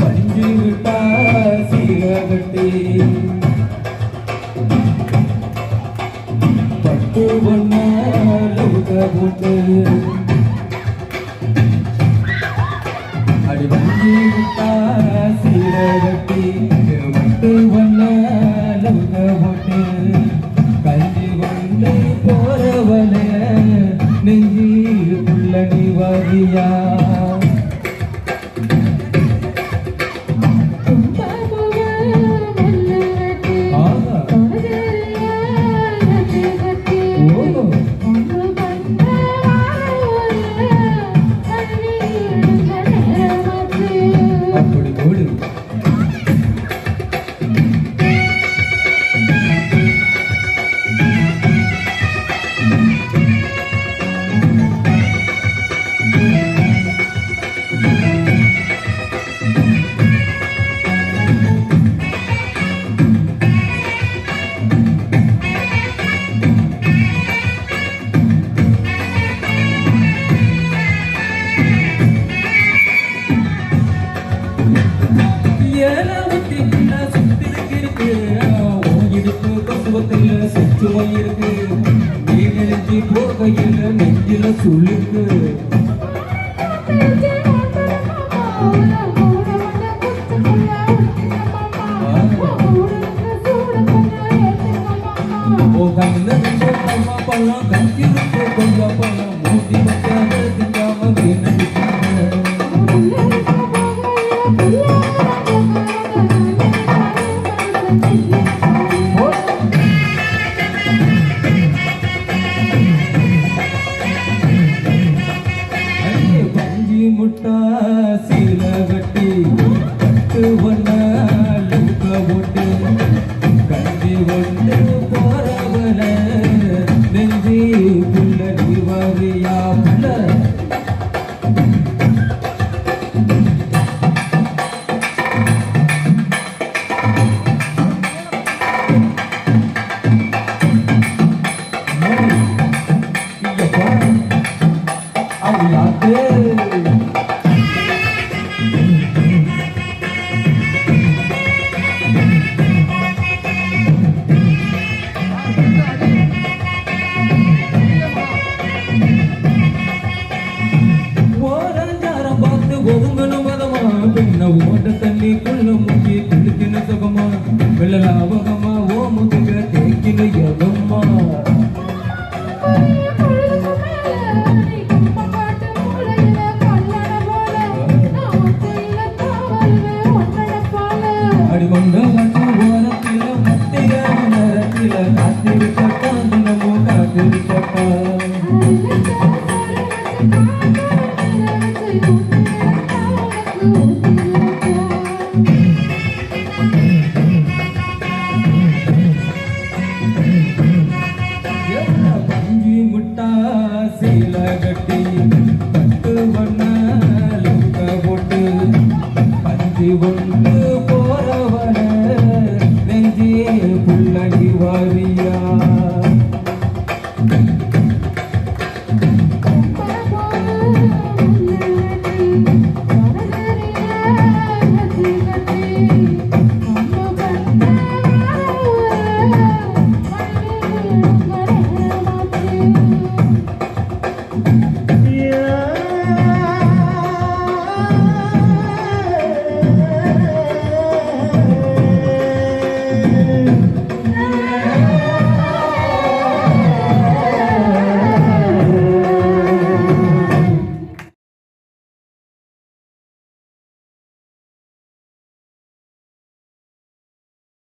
பஞ்சு விட்டா சீரகட்டி பட்டு ஒன்னா லவுக்க போட்டு அடி பஞ்சு விட்டா சீரகட்டி பட்டு ஒன்னா லவுக்க போட்டு கஞ்சி கொண்டு போறவன நெஞ்சிலுள்ள நீ வாரியா சுற்றுமை இருக்கு நீ நினைச்சு போகையில் நெஞ்சில அம்மா பழம் கஞ்சிருக்கு கொஞ்சம் பழம் மூட்டி வச்சாத கட்டு ஒன்ன லுக்க போட்டு கஞ்சி கொண்டு போறவன நெஞ்சி புள்ள நீ வரியா புள்ள ஐயப்பா ஒதுங்கணும் பதமா பின்ன ஓட்ட தண்ணி குள்ள முக்கி குளிக்கின சுகமா வெள்ளலாவகமா ஓ முதுக தேக்கின யகம்மா கொண்டு போறவன நெஞ்சே புள்ளடி வாரியா.